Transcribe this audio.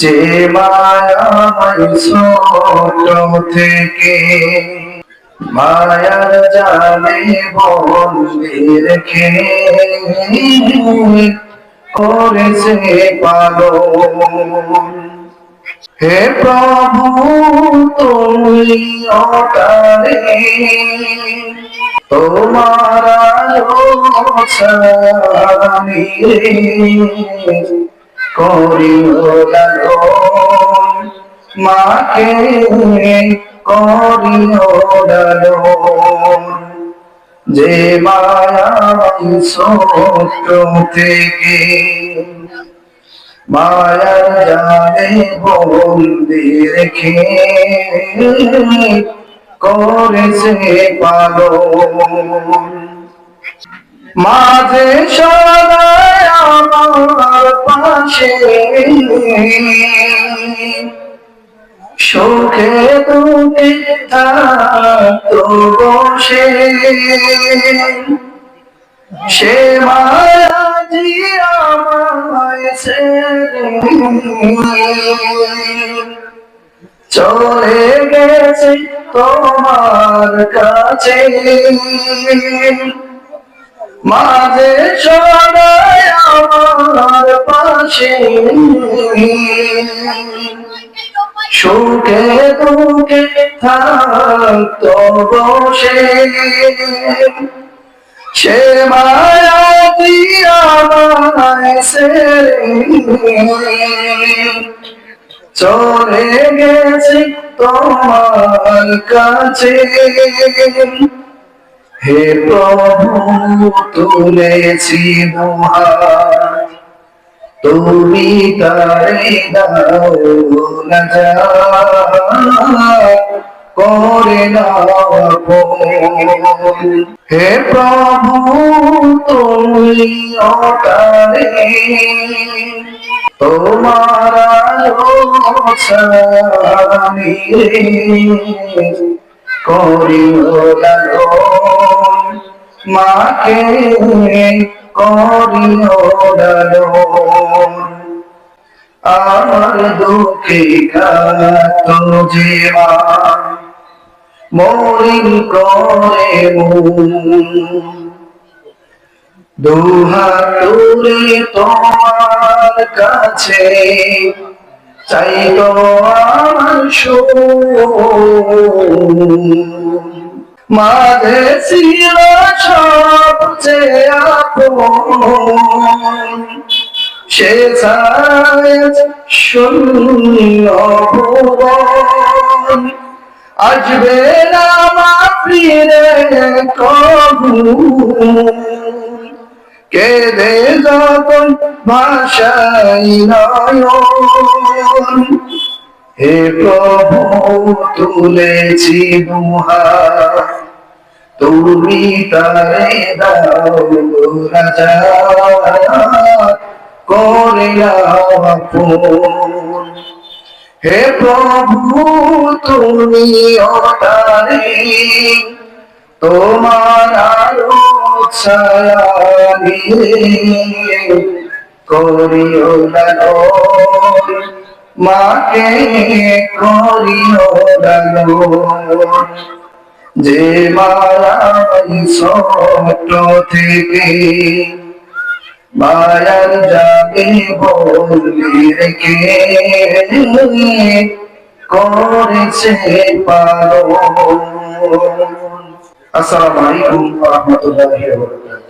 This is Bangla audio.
যে মায়াময় ছোট থেকে মায়ার জালে বন্দি রেখে করেছে পালন। হে প্রভু তুমি তোমার মাকে করিও লালন যে মায়া ছোট থেকে মায়ার জালে বন্দি রেখে করেছে পালন। মাঝে সদায় আমার পাশে। সুখে দুঃখে থাকতো বসে। সে চলে গেছে তোমার কাছে। মাঝে আমার পাশে। সুখে দুঃখে থাকতো বসে। সে মায়া দিয়া চলে গেছে তোমার কাছে। হে প্রভু তুলেছি মহান তুমি তারে না হে প্রভু তুমি অকারে তোমার মাকে করিও লালন আমার দুঃখে কাত যে মা, মরিন করে দুহাতুরে তোমার কাছে চাই তো আমার মাঝে ছিল সবচেয়ে আপন। সে ছায় শূন্য আসবে না মা ফিরে কবু কেঁদে যখন ভাষাই নয়ন। হে প্রভু, তুলেছি দুহা তুমি তারে দাও রাজা, করে আপন হে প্রভু, তুমি অতারে তোমার আলো ছায়া করিও মাকে করিও লালন যে মায়াই ছোট থেকে মায়ার যাবে বলি রেখে করেছে পালন। আসসালামু আলাইকুম ওয়া রাহমাতুল্লাহি ওয়া বারাকাতুহু।